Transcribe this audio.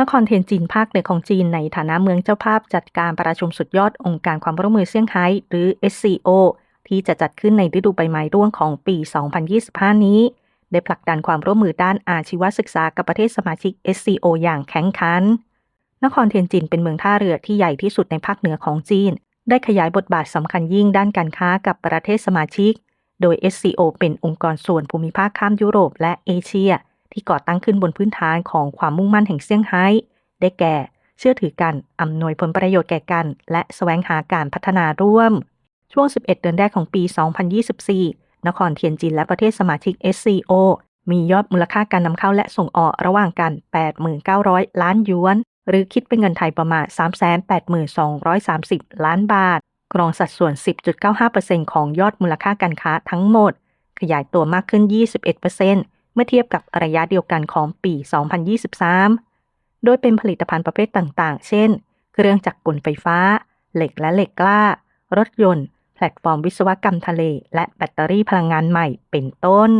นครเทียนจินภาคเหนือของจีนในฐานะเมืองเจ้าภาพจัดการประชุมสุดยอดองค์การความร่วมมือเซี่ยงไฮ้หรือ SCO ที่จะจัดขึ้นในฤดูใบไม้ร่วงของปี 2025 นี้ ได้ผลักดันความร่วมมือด้านอาชีวศึกษากับประเทศสมาชิก SCO อย่างแข็งขัน นครเทียนจินเป็นเมืองท่าเรือที่ใหญ่ที่สุดในภาคเหนือของจีน ได้ขยายบทบาทสำคัญยิ่งด้านการค้ากับประเทศสมาชิก โดย SCO เป็นองค์กรส่วนภูมิภาคข้ามยุโรปและเอเชีย ที่ก่อตั้งขึ้นบนพื้นฐานของความมุ่งมั่นแห่งเซี่ยงไฮ้ ได้แก่ เชื่อถือกัน อำนวยผลประโยชน์แก่กัน และแสวงหาการพัฒนาร่วม ช่วง 11 เดือนแรกของปี 2024 นครเทียนจินและประเทศสมาชิก SCO มียอดมูลค่าการนำเข้าและส่งออกระหว่างกัน 8,900 ล้านหยวน หรือคิดเป็นเงินไทยประมาณ 382,30 ล้านบาทกรองสัดส่วน 10.95%ของยอดมูลค่าการค้าทั้งหมด ขยายตัวมากขึ้น 21% เมื่อเทียบกับระยะเดียวกันของปี 2023 โดยเป็นผลิตภัณฑ์ประเภทต่างๆ เช่น เครื่องจักรกลไฟฟ้า เหล็กและเหล็กกล้า รถยนต์ แพลตฟอร์มวิศวกรรมทะเล และแบตเตอรี่พลังงานใหม่เป็นต้น